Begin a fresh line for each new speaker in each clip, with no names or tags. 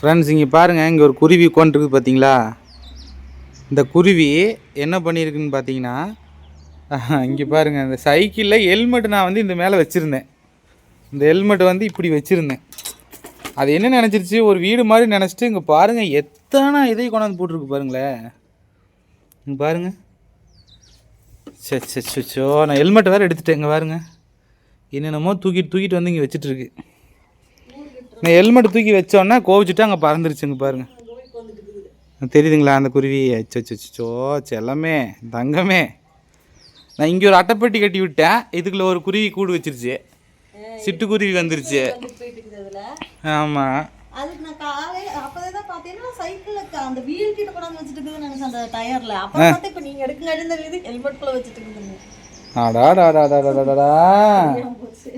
Friends இங்கே பாருங்கள் இங்கே ஒரு குருவி உட்காந்துருக்கு பார்த்தீங்களா இந்த குருவி என்ன பண்ணியிருக்குன்னு பார்த்தீங்கன்னா இங்கே பாருங்கள் இந்த சைக்கிளில் ஹெல்மெட் நான் வந்து இந்த மேலே வச்சுருந்தேன். இந்த ஹெல்மெட் வந்து இப்படி வச்சுருந்தேன். அது என்ன நினச்சிருச்சு? ஒரு வீடு மாதிரி நினச்சிட்டு இங்கே பாருங்கள் எத்தனை இதை கொண்டாந்து போட்டிருக்கு பாருங்களேன். இங்கே பாருங்கள் சே சே சே சோ நான் ஹெல்மெட் வேறு எடுத்துட்டேன் இங்கே பாருங்க. என்னென்னமோ தூக்கிட்டு தூக்கிட்டு வந்து இங்கே வச்சுட்டுருக்கு நான் ஹெல்மெட் தூக்கி வச்சோன்னே கோவிச்சுட்டு அங்கே பறந்துருச்சு இங்கே பாருங்க. தெரியுதுங்களா அந்த குருவி? அச்சோ செல்லமே தங்கமே. நான் இங்கே ஒரு அட்டைப்பெட்டி கட்டி விட்டேன். இதுக்குள்ள ஒரு குருவி கூடு வச்சிருச்சு. சிட்டுக்குருவி வந்துருச்சு. ஆமாம்
அதுக்கு நான் காலையில அப்பதான் தான் பார்த்தீங்கன்னா சைக்கிளுக்கு அந்த வீல் கிட்ட கொண்டாந்து வச்சுட்டு இருக்குதுன்னு நினைச்சேன் அந்த டயர்ல அப்புறம் பார்த்தா இப்போ நீங்க எடுக்குங்க தெரியுது ஹெல்மெட் குள்ள வச்சுட்டு இருக்குதுங்க
அடாடாடாடாடாடாடா
போச்சு.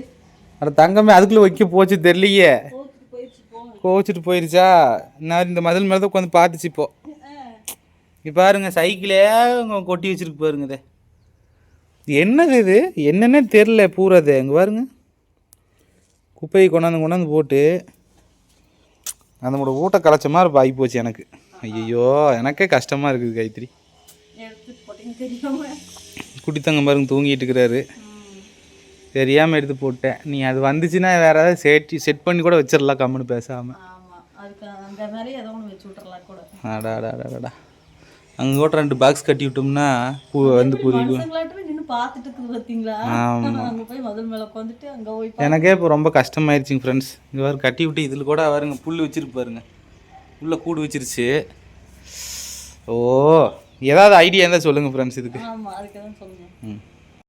அட தங்கமே அதுக்குள்ளே வைக்க போச்சு தெரியலையே.
போயிடுச்சு
கோவிச்சிட்டு போயிருச்சா? நான் இந்த மதில் மேலே தான் உட்காந்து பார்த்துச்சு இப்போ. இப்போ பாருங்க சைக்கிளே அங்க கொட்டி வச்சிருக்கு பாருங்க இது. இது என்னது இது? என்னன்னே தெரில பூரா இது. இங்கே பாருங்க. குப்பையை கொண்டாந்து கொண்டாந்து போட்டு அதனோட ஊட்ட கலைச்ச மாதிரி ஆகி போச்சு எனக்கு. ஐயோ எனக்கே கஷ்டமாக இருக்குது
தெரியாம.
குட்டித்தங்க பாருங்க தூங்கிட்டு இருக்கிறாரு. தெரியாமல் எடுத்து போட்டேன். நீ அது வந்துச்சுன்னா வேறு ஏதாவது சேட்டி செட் பண்ணி கூட வச்சிடலாம் கம்முன்னு பேசாமல் அடாடாடாடா அங்கே கூட ரெண்டு பாக்ஸ் கட்டி விட்டோம்னா பூ வந்து
போய்
எனக்கே இப்போ ரொம்ப கஷ்டமாயிருச்சுங்க ஃப்ரெண்ட்ஸ் இங்கே பாரு கட்டி விட்டு இதில் கூட பாருங்க புல் வச்சிருக்கு பாருங்க. உள்ள கூடு வச்சிருச்சு. ஓ ஏதாவது ஐடியா இருந்தால் சொல்லுங்கள் ஃப்ரெண்ட்ஸ் இதுக்கு. ம்.